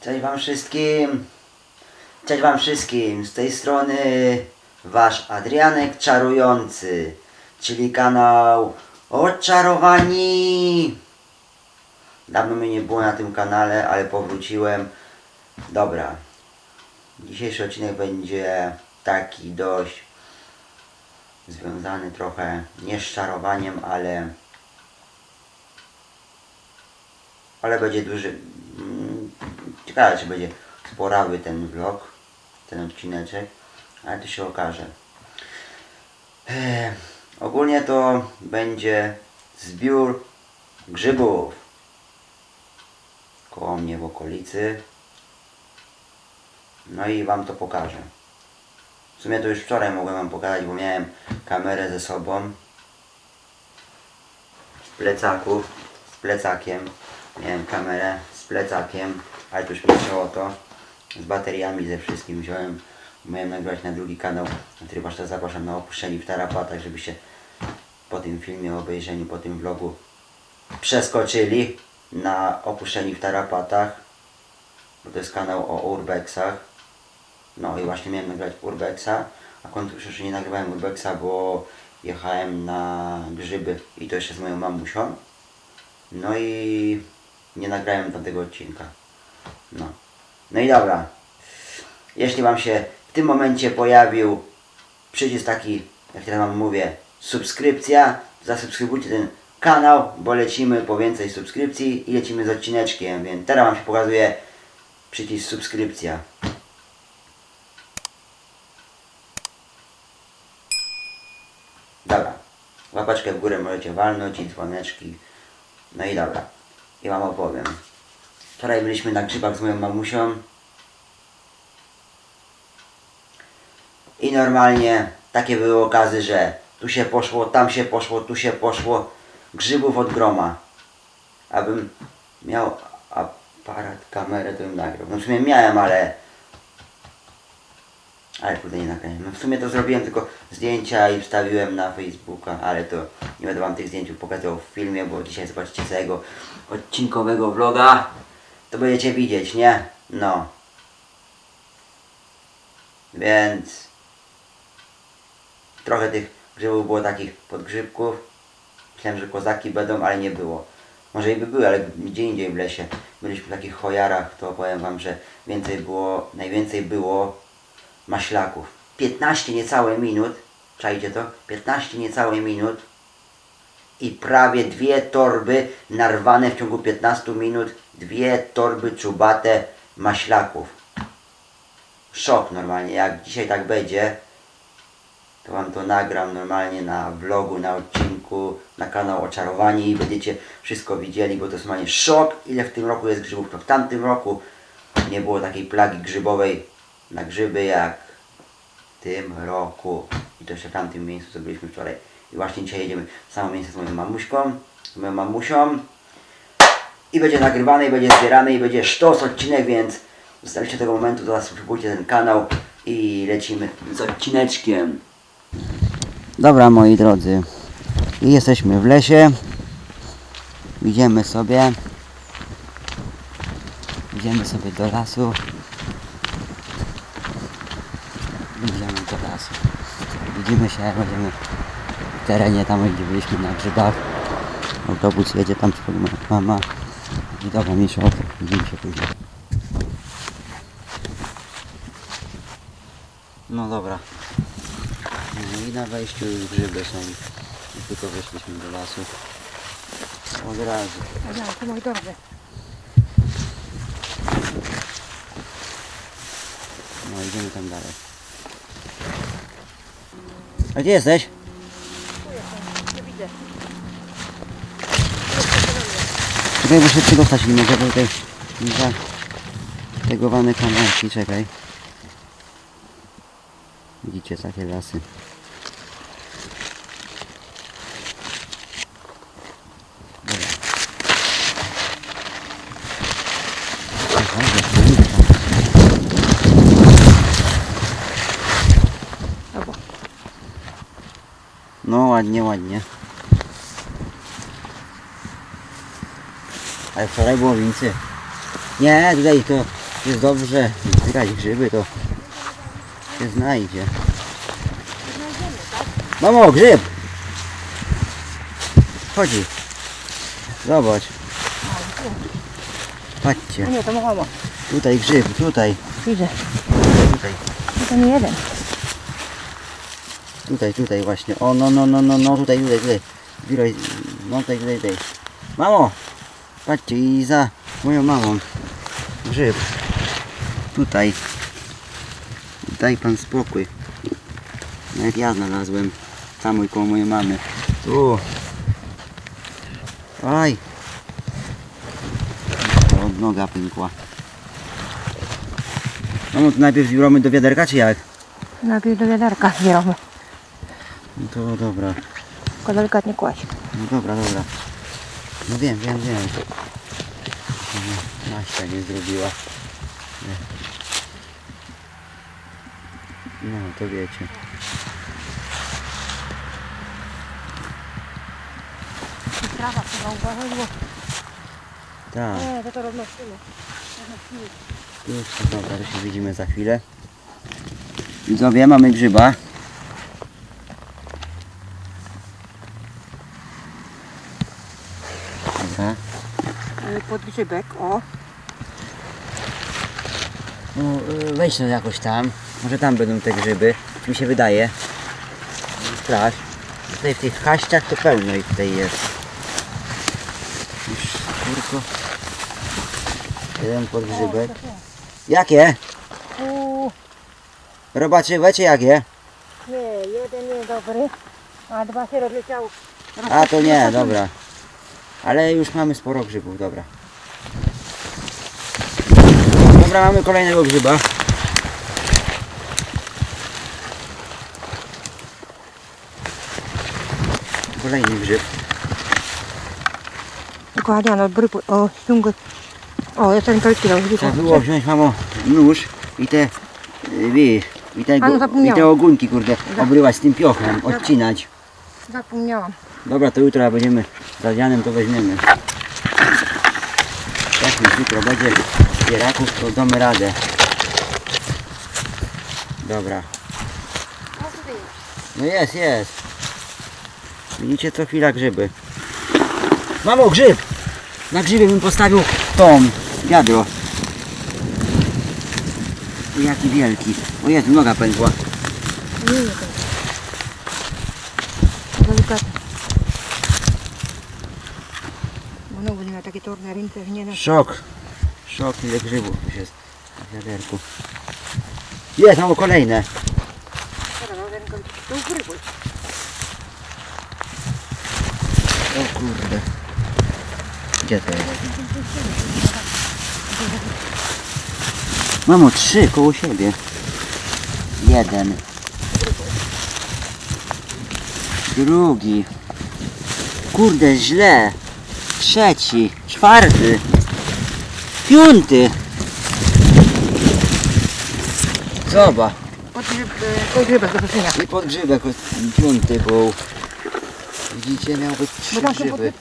Cześć wam wszystkim. Cześć wam wszystkim. Z tej strony wasz Adrianek Czarujący, czyli kanał Odczarowani. Dawno mnie nie było na tym kanale, ale powróciłem. Dobra. Dzisiejszy odcinek będzie taki dość związany trochę nie z czarowaniem, ale ale będzie duży. mm, Ciekawe, czy będzie sporawy ten vlog, ten odcineczek, ale to się okaże. Eee, ogólnie to będzie zbiór grzybów koło mnie w okolicy. No i Wam to pokażę. W sumie to już wczoraj mogłem Wam pokazać, bo miałem kamerę ze sobą z plecaków, z plecakiem. Miałem kamerę z plecakiem, ale to już mieszało to. Z bateriami, ze wszystkim wziąłem. Miałem nagrywać na drugi kanał, na który Was zapraszam na opuszczeni w tarapatach, żebyście po tym filmie, obejrzeniu, po tym vlogu przeskoczyli na opuszczeni w tarapatach, bo to jest kanał o urbexach. No i właśnie miałem nagrać urbexa, a końcu już nie nagrywałem urbexa, bo jechałem na grzyby i to jeszcze z moją mamusią. No i nie nagrałem tamtego odcinka. No. No i dobra. Jeśli Wam się w tym momencie pojawił przycisk taki, jak teraz Wam mówię, subskrypcja, zasubskrybujcie ten kanał, bo lecimy po więcej subskrypcji i lecimy z odcineczkiem, więc teraz Wam się pokazuje przycisk subskrypcja. Dobra. Łapaczkę w górę możecie walnąć i dzwoneczki. No i dobra. I Wam opowiem. Wczoraj byliśmy na grzybach z moją mamusią. I normalnie takie były okazy, że tu się poszło, tam się poszło, tu się poszło. Grzybów od groma. Abym miał aparat, kamerę, to bym nagrał. No w sumie miałem, ale... Ale kurde nie nagrałem. No w sumie to zrobiłem tylko zdjęcia i wstawiłem na Facebooka, ale to nie będę wam tych zdjęć pokazał w filmie, bo dzisiaj zobaczycie całego odcinkowego vloga. To będziecie widzieć, nie? No. Więc trochę tych grzybów było takich podgrzybków. Myślałem, że kozaki będą, ale nie było. Może i by były, ale gdzie indziej w lesie. Byliśmy w takich hojarach, to powiem wam, że więcej było, najwięcej było maślaków. 15 niecałe minut, czajcie to? 15 niecałe minut i prawie dwie torby narwane w ciągu 15 minut, dwie torby czubate maślaków. Szok normalnie, jak dzisiaj tak będzie, to wam to nagram normalnie na vlogu, na odcinku, na kanał Oczarowani i będziecie wszystko widzieli, bo to jest normalnie szok, ile w tym roku jest grzybów. To w tamtym roku nie było takiej plagi grzybowej na grzyby jak w tym roku. I to jeszcze w tamtym miejscu, co byliśmy wczoraj. I właśnie dzisiaj jedziemy w samo miejsce z moją mamuśką, z moją mamusią. I będzie nagrywany, i będzie zbierany, i będzie sztos odcinek, więc zostawicie tego momentu, zasubskrybujcie ten kanał i lecimy z odcineczkiem. Dobra moi drodzy, i jesteśmy w lesie. Idziemy sobie. Idziemy sobie do lasu. Idziemy do lasu. Widzimy się, będziemy w terenie tam, gdzie byliśmy na grzybach. Autobus jedzie tam, moja mama. I dobra, mniejsza o to. Widzimy się później. No dobra. No i na wejściu już grzyby są. I tylko weszliśmy do lasu. Od razu. Ja, to mój. No idziemy tam dalej. A gdzie jesteś? Nie widzę. Czekaj, bo się przydostać nie mogę, bo tutaj zategowane kamerki, czekaj. Widzicie takie lasy. ładnie, ładnie. Ale wczoraj było więcej. Nie, tutaj to jest dobrze. Zbierać grzyby to się znajdzie. Mamo, grzyb! Chodzi. Zobacz. Patrzcie. Tutaj grzyb, tutaj. Widzę. Tutaj. To nie jeden tutaj, tutaj właśnie. O, no, no, no, no, no, tutaj, tutaj, tutaj. Zbieraj, no tutaj, tutaj, tutaj. Mamo! Patrzcie, i za moją mamą. Grzyb. Tutaj. Daj pan spokój. Nawet ja znalazłem. Tam koło mojej mamy. Tu. Aj. Od noga pękła. Mamo, to najpierw zbioramy do wiaderka, czy jak? Najpierw do wiaderka zbieramy. To dobra. Tylko delikatnie kłaść. No dobra, dobra. No wiem, wiem, wiem. Naścia nie zrobiła. No, to wiecie. Trawa trzeba uważać, bo... Tak, Nie, to to roznosimy. już dobra, to się widzimy za chwilę. Widzowie, mamy grzyba. Dobra. Y, Podgrzybek, o. No, y, weź no jakoś tam. Może tam będą te grzyby. Mi się wydaje. Sprawdź. Tutaj w tych haściach to pełno ich tutaj jest. Już kurko. Jeden podgrzybek. Jakie? U, Robaczywe czy jakie? nie, jeden niedobry, a dwa się rozleciały. A to nie, dobra. Ale już mamy sporo grzybów, dobra. Dobra, mamy kolejnego grzyba. Kolejny grzyb. Tylko Adriano, brypu, o, ściągę. O, ja ten kalki dał, Trzeba było wziąć, mamo, nóż i te, y, wiesz, i te, no i te ogunki, kurde, obrywać z tym piochem, odcinać. Zapomniałam. Dobra, to jutro będziemy z Adrianem, to weźmiemy. Jak już jutro będzie zbieraków, to damy radę. Dobra. No jest, jest. Widzicie, co chwila grzyby. Mamo, grzyb! Na grzybie bym postawił tą, wiadro. Jaki wielki. O Jezu, noga pękła. Nie, nie, to. Delikatnie. Bo no, będzie miał takie torne że nie na... Szok. Szok, ile grzybów już jest na wiaderku. Jest, mamy kolejne. Dobra, no. O kurde. Gdzie to jest? Mamo, trzy koło siebie. Jeden. Drugi. Kurde, źle. Trzeci. Czwarty. Piąty. Zobacz. Podgrzyb, podgrzybek do wrzucenia. I podgrzybek piąty był. Widzicie, miał być trzy grzyby.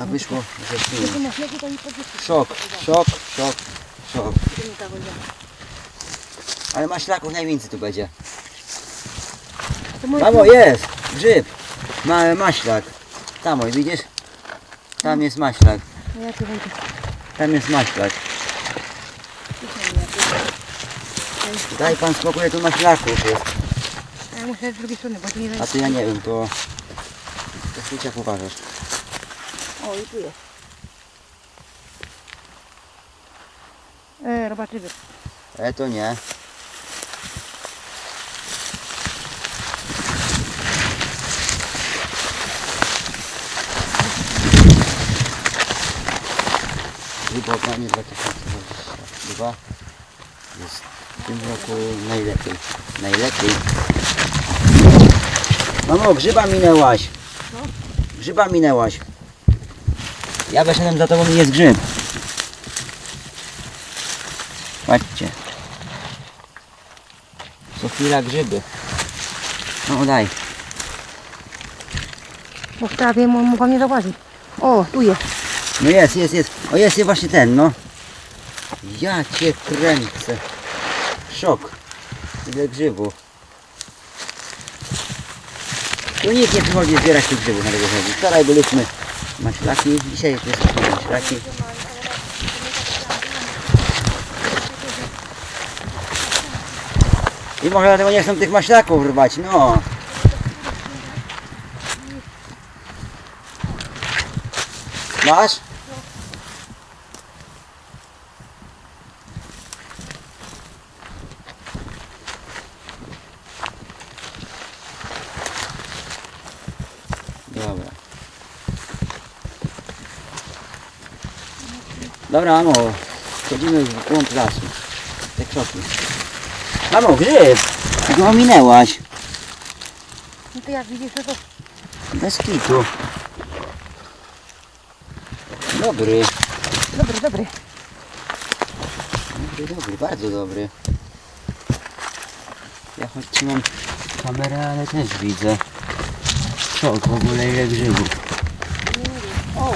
A wyszło, Jak pięć. Szok, szok, szok, szok. Ale maślaków najwięcej tu będzie. Mamo, jest! Grzyb! Mały maślak. Tam, oj, widzisz? Tam jest maślak. Ja tu wejdę. Tam jest maślak. Daj pan spokój, tu maślaków jest. Ja muszę z drugiej strony, bo tu nie A to ja nie wiem, to... To ty jak uważasz. O, i tu jest. E, robaczywy. E, to nie. Wybranie 2022 jest w tym roku najlepiej. Najlepiej. Mamo, grzyba minęłaś. Grzyba minęłaś. Ja wyszedłem za tobą i jest grzyb. Patrzcie. Co chwila grzyby. No daj. Bo w trawie mu, mu pan nie. O, tu jest. No jest, jest, jest. O jest, jest właśnie ten, no. Ja cię kręcę. Szok. Ile grzybów. Tu nikt nie przychodzi zbierać tych grzybów na tego chodzi. Wczoraj byliśmy maślaki, dzisiaj jesteśmy maślaki. I może dlatego nie chcą tych maślaków rwać, no. Masz? Dobra. Dobra, mamo. Wchodzimy w głąb lasu. Te kroki. Mamo, grzyb! Go ominęłaś. No to jak widzisz, no to Bez kitu. Dobry. dobry, dobry. Dobry, dobry, bardzo dobry. Ja choć trzymam kamerę, ale też widzę. Szok w ogóle ile grzybów. O,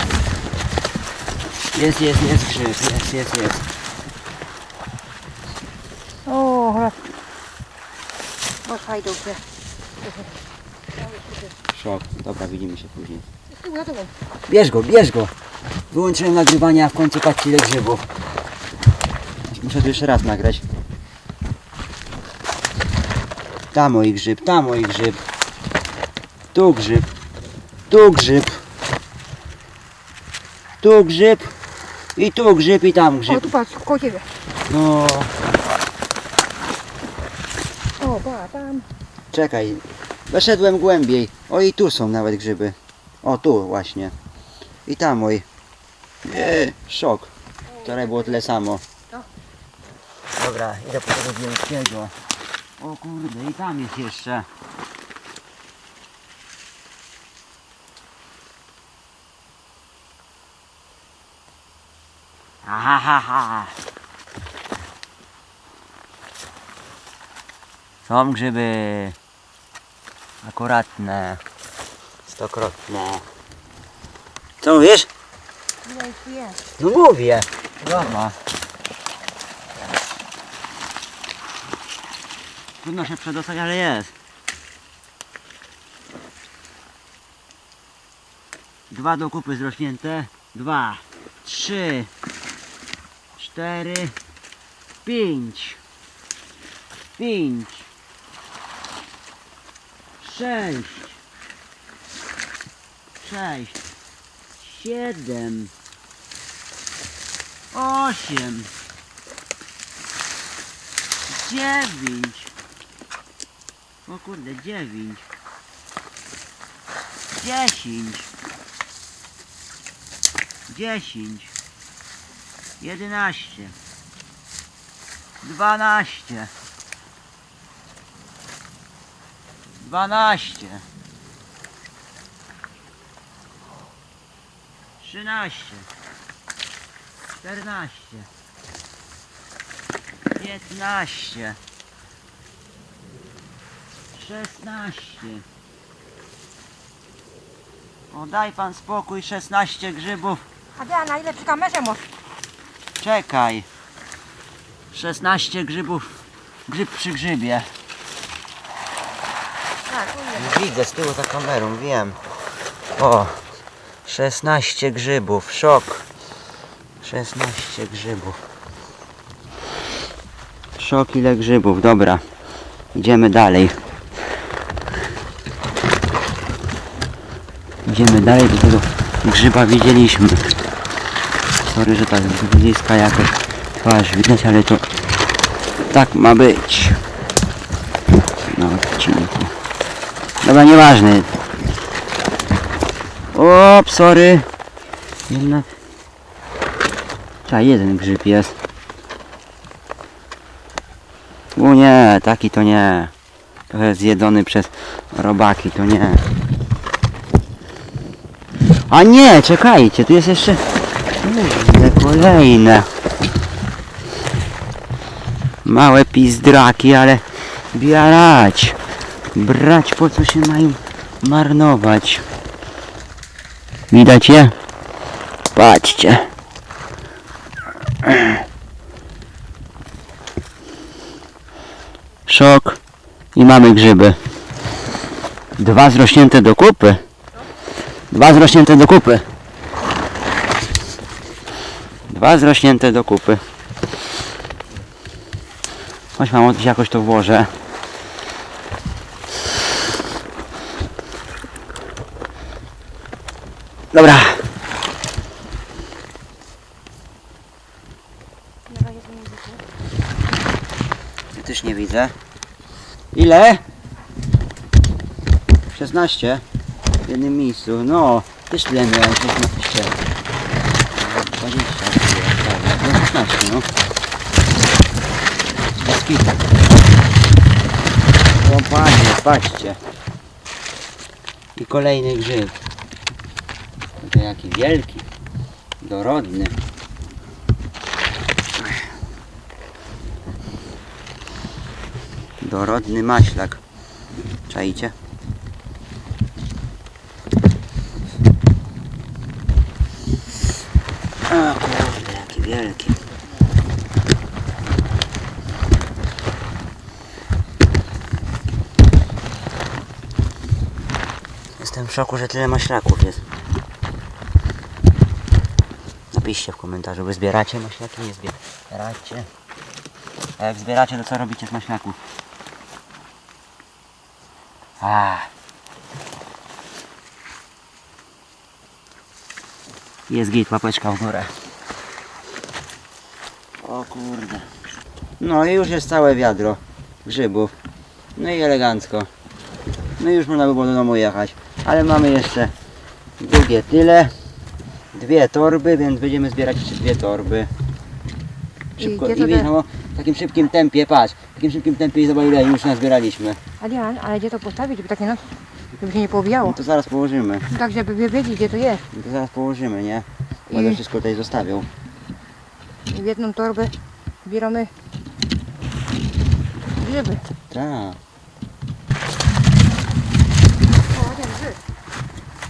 Jest, jest, jest grzyb, jest, jest, jest. o, cholera. O, fajdą się. Szok. Dobra, widzimy się później. Bierz go, bierz go. Wyłączyłem nagrywanie, a w końcu patrzcie ile grzybów. Muszę tu jeszcze raz nagrać. Tam mój grzyb, tam mój grzyb. Tu grzyb. Tu grzyb. Tu grzyb. I tu grzyb i tam O, grzyb. tu patrz, koło ciebie. No, O, pa, tam. czekaj. Weszedłem głębiej. O i tu są nawet grzyby. O tu właśnie. I tam oj. Nie, szok. Wczoraj było tyle samo. No. Dobra, idę po tego wielkiego. O kurde, i tam jest jeszcze. Aha, ha, ha. Są grzyby. Akuratne. Stokrotne. Co mówisz? Ile ich jest? No mówię. Dobra. Trudno się przedostać, ale jest. Dwa do kupy zrośnięte. Dwa, trzy, cztery, pięć, pięć, sześć, sześć, siedem, osiem, dziewięć. O kurde, dziewięć. Dziesięć. Dziesięć. Jedenaście. Dwanaście. Dwanaście. Trzynaście. Czternaście. Piętnaście. Szesnaście. O pan spokój, 16 grzybów. A ja na ile przy kamerze? Czekaj. 16 grzybów. Grzyb przy grzybie. Tak. Widzę z tyłu za kamerą, wiem. O, 16 grzybów, szok. 16 grzybów. Szok ile grzybów, dobra. Idziemy dalej. Idziemy dalej, do tego grzyba widzieliśmy. Sorry, że tak z bliska jakoś twarz widać, ale to tak ma być. Na odcinku. Dobra, nieważne. O, sorry. Jednak... Ta, jeden grzyb jest. O nie, taki to nie. Trochę zjedzony przez robaki, to nie. A nie, czekajcie, tu jest jeszcze... Kurde, kolejne. Małe pizdraki, ale bierać. Brać po co się mają marnować. Widać je? Patrzcie. Szok. I mamy grzyby. Dwa zrośnięte do kupy. Dwa zrośnięte do kupy. Dwa zrośnięte do kupy. Chodź mamo, jakoś to włożę. Dobra. Ja też nie widzę. Ile? 16 w jednym miejscu. No, też tyle miałem 16. 20 prawie. No 16 no. Bez kitu. O panie, patrzcie. I kolejny grzyb. To jaki wielki. Dorodny. Dorodny maślak. Czajcie? O kurde, jaki wielki. W szoku, że tyle maślaków jest. Napiszcie w komentarzu, wy zbieracie maślaki, nie zbieracie. A jak zbieracie, to co robicie z maślaków? A. Jest git, łapeczka w górę. O kurde. No i już jest całe wiadro grzybów. No i elegancko. No i już można by było do domu jechać. Ale mamy jeszcze drugie tyle. Dwie torby, więc będziemy zbierać jeszcze dwie torby. Szybko i te- no, w takim szybkim tempie, patrz, w takim szybkim tempie i zobacz ile już nazbieraliśmy. Adrian, ale gdzie to postawić, żeby takie no, żeby się nie No powijało. to zaraz położymy. Tak, żeby wiedzieć, gdzie to jest. No to zaraz położymy, nie? Będę I- wszystko tutaj zostawił. I w jedną torbę zbieramy grzyby. Tak. O, Adrian, grzyb.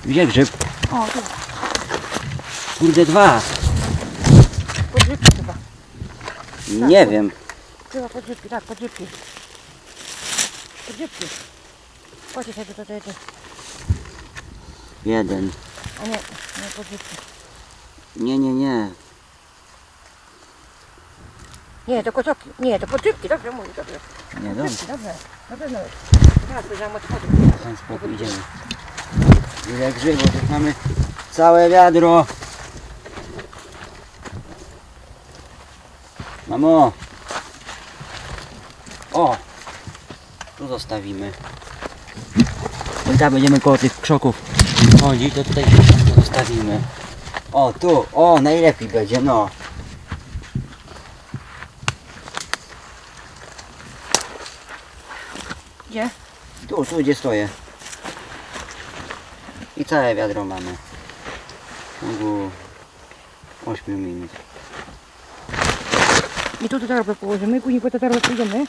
Gdzie grzyb? O, tu, Kurde, dwa. podgrzybki chyba. Nie wiem. Chyba podgrzybki, tak, podgrzybki. Podgrzybki. Chodźcie sobie to, to. Jeden. A nie, nie podgrzybki. Nie, nie, nie. Nie, to kocoki. Nie, to podgrzybki, dobrze mówię, dobrze. Nie, dobrze. Podgrzybki, dobrze. Na pewno jest. Teraz o co chodzi. Ten spokój, idziemy. Ile grzybów, już mamy całe wiadro. Mamo. O. Tu zostawimy. Bo i tak będziemy koło tych krzoków chodzić, to tutaj tu zostawimy. O, tu, o, najlepiej będzie, no. Gdzie? Tu, tu gdzie stoję. Całe wiadro mamy. W ciągu 8 minut. I tu tę torbę położymy, później po tę torbę pójdziemy.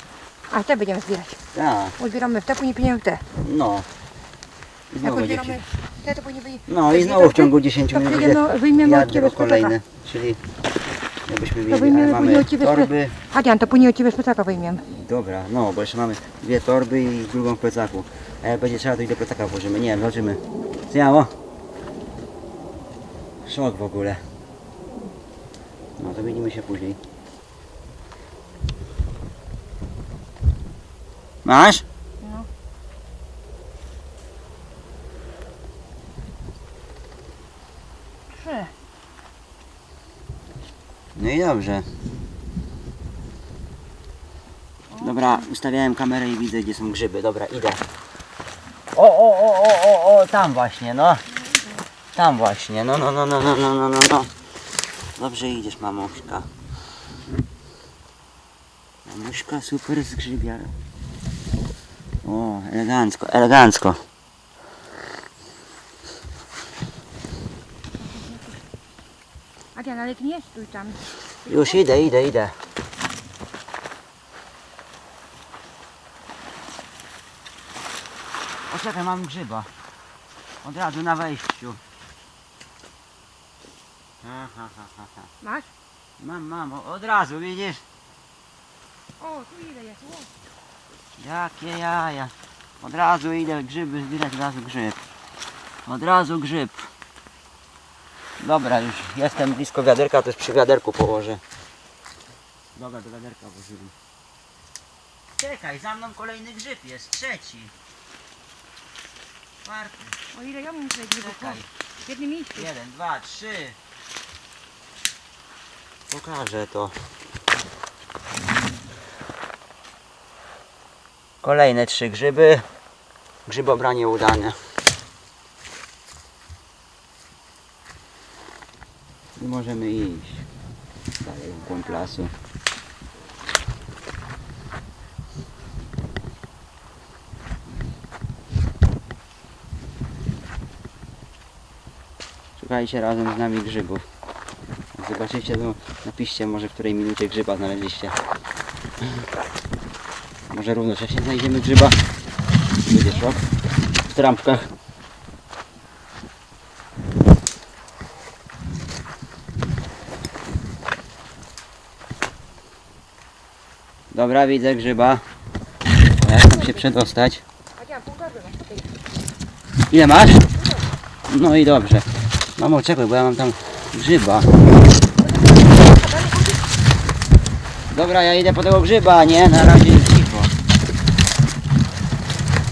A te będziemy zbierać. Tak, Uzbieramy w te, później piniemy w te. no. I Jak znowu będzie uzbieramy te, to później wyjdzie. No i znowu w ciągu 10 to minut będzie no, wyjmiemy od ciebie z kolejne. Czyli jakbyśmy mieli, wyjmiemy później mamy od ciebie torby. Adrian, to później od ciebie z plecaka wyjmiemy. Dobra, no bo jeszcze mamy dwie torby i drugą w plecaku. A jak będzie trzeba, to i do plecaka włożymy. Nie wiem, zobaczymy. Zjało? Szok w ogóle. No to widzimy się później. Masz? No i dobrze. Dobra, ustawiałem kamerę i widzę gdzie są grzyby. Dobra, idę. O, o, o, o, o, o, tam właśnie, no. Tam właśnie, no, no, no, no, no, no, no, no, no. Dobrze idziesz, mamuśka. Mamuśka super z grzybia. O, elegancko, elegancko. Adrian, ale nie stój tam. Już idę, idę, idę. Poczekaj, mam grzyba. Od razu na wejściu. Ha, ha, ha, ha, ha. Masz? Mam, mam, o- od razu, widzisz? O, tu ile jest? O. Jakie jaja. Od razu idę grzyby zbierać, od razu grzyb. Od razu grzyb. Dobra, już jestem blisko wiaderka, to jest przy wiaderku położę. Dobra, do wiaderka włożyłem. Czekaj, za mną kolejny grzyb jest, trzeci. Czwarty. o ile ja mam tutaj grzybów? Czekaj. W jednym miejscu. Jeden, dwa, trzy. Pokażę to. Kolejne trzy grzyby. Grzybobranie udane. Możemy iść dalej w głąb lasu. Szukajcie razem z nami grzybów. Jak zobaczycie, to napiszcie może w której minucie grzyba znaleźliście. Może równocześnie znajdziemy grzyba. Będzie szok. W trampkach. Dobra, widzę grzyba. A Jak tam się przedostać? Ile masz? No i dobrze. Mamo, czekaj, bo ja mam tam grzyba. Dobra, ja idę po tego grzyba, nie? Na razie cicho.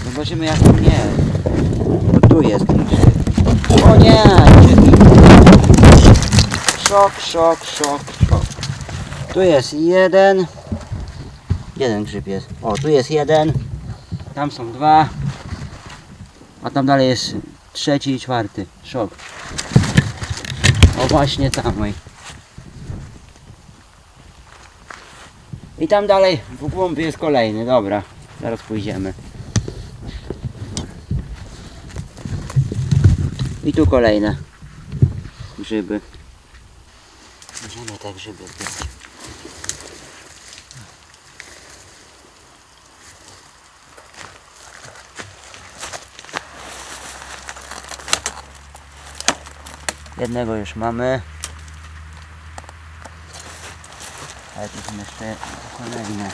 Zobaczymy jak tam jest. Tu jest ten grzyb. O nie! Szok, szok, szok, szok. Tu jest jeden. Jeden grzyb jest. O, tu jest jeden. Tam są dwa. A tam dalej jest trzeci i czwarty. Szok. O właśnie tam. oj. I tam dalej w głąb jest kolejny. Dobra. Zaraz pójdziemy. I tu kolejne grzyby. Możemy te grzyby zbierać. Jednego już mamy. Ale tu są jeszcze kolejne.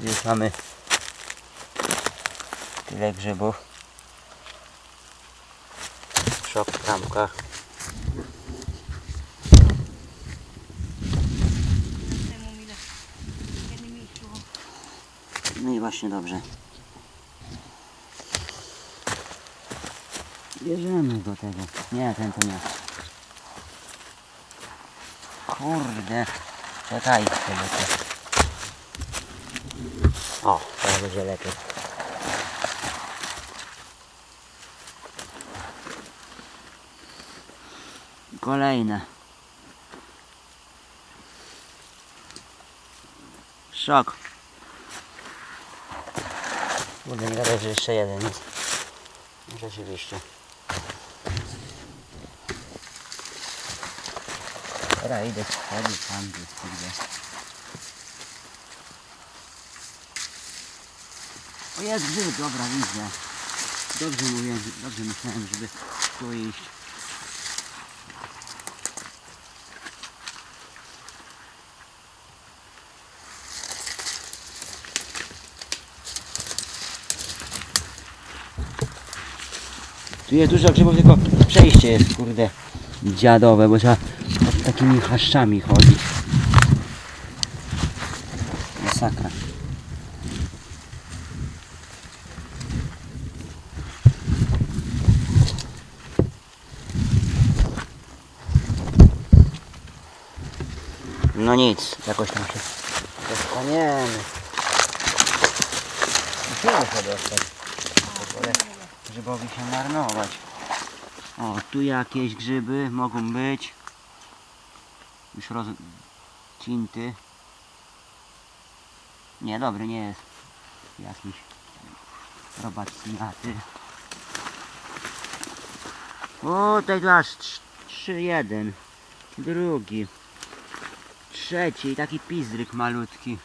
Już mamy tyle grzybów. Szok w trampkach. Temu ile? W jednym miejscu. O. No i właśnie dobrze. Bierzemy do tego. Nie, ten to nie. Kurde. Czekajcie, bo to... O, teraz będzie lepiej. Kolejne. Szok. Nie gadaj, że jeszcze jeden jest. Rzeczywiście. Dobra, idę schodzić tam gdzieś, kurde. O jest grzyb, dobra, widzę. Dobrze mówiłem, dobrze myślałem, żeby tu iść. Jest dużo grzybów, tylko przejście jest, kurde, dziadowe, bo trzeba pod takimi chaszczami chodzić. Masakra. No nic, jakoś tam się dostaniemy. Musimy się dostać. Grzybowi się marnować. O, tu jakieś grzyby mogą być. Już rozcinty. Nie, dobry nie jest. Jakiś robacinaty. O, tutaj tu aż trz- Pierwszy jeden, drugi, trzeci taki pizdryk malutki.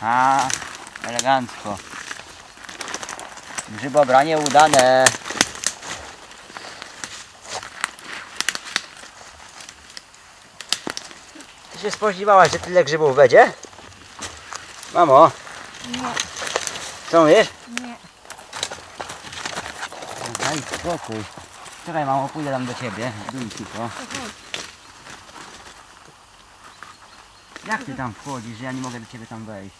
A, elegancko. Grzybobranie udane. Ty się spodziewałaś, że tyle grzybów będzie? Mamo, Nie, co mówisz? nie. Daj spokój. Czekaj mamo, pójdę tam do ciebie. Dum tylko. Jak ty tam wchodzisz, że ja nie mogę do ciebie tam wejść?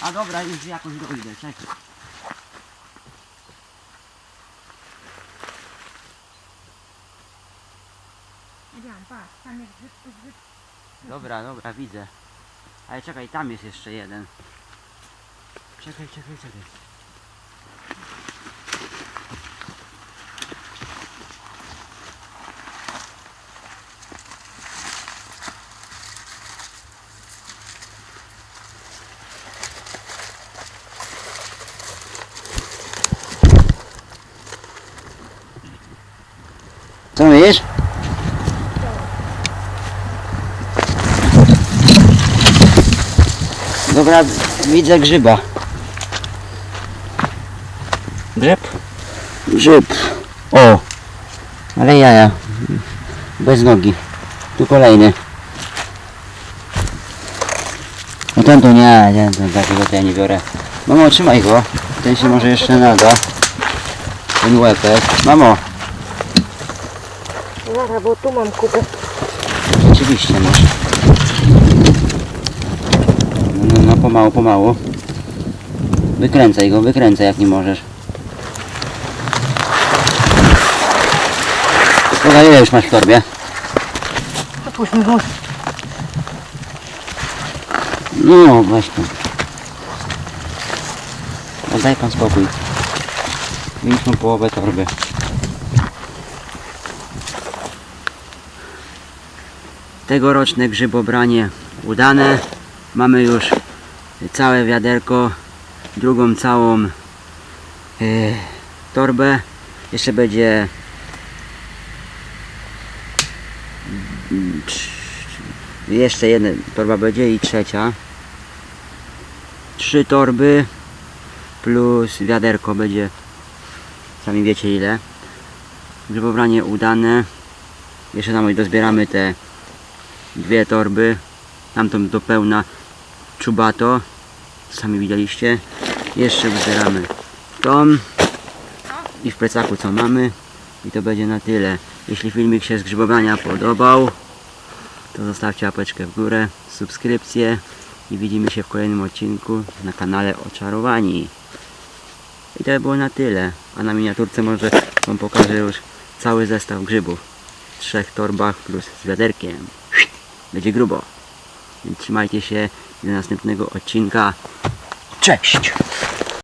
A dobra, już jakoś dojdę, czekaj. Patrz, tam jest. Dobra, dobra, widzę. Ale czekaj, tam jest jeszcze jeden. Czekaj, czekaj, czekaj. Mówisz? Dobra, widzę grzyba. Grzyb? Grzyb. O! Ale jaja. Bez nogi. Tu kolejny. No ten to nie, nie, ten takiego to ja nie biorę. Mamo, trzymaj go. Ten się może jeszcze nada. Ten łepek. Mamo, Zaraz, bo tu mam kupę. Rzeczywiście masz. No, no, no pomału, pomału. Wykręcaj go, wykręcaj jak nie możesz. Dobra, ile już masz w torbie? Otwórz mi wóz. No, weź tu. No, pan spokój. Mieliśmy połowę torby. Tegoroczne grzybobranie udane. Mamy już całe wiaderko, drugą całą e, torbę. Jeszcze będzie jeszcze jedna torba będzie i trzecia. Trzy torby plus wiaderko będzie sami wiecie ile. Grzybobranie udane. Jeszcze nam dozbieramy te dwie torby. Tamtą do pełna czubato. Sami widzieliście. Jeszcze zbieramy tą. I w plecaku co mamy. I to będzie na tyle. Jeśli filmik się z grzybobrania podobał, to zostawcie łapeczkę w górę, subskrypcję i widzimy się w kolejnym odcinku na kanale Oczarowani. I to by było na tyle. A na miniaturce może Wam pokażę już cały zestaw grzybów. W trzech torbach plus z wiaderkiem. Będzie grubo. Więc trzymajcie się do następnego odcinka. Cześć!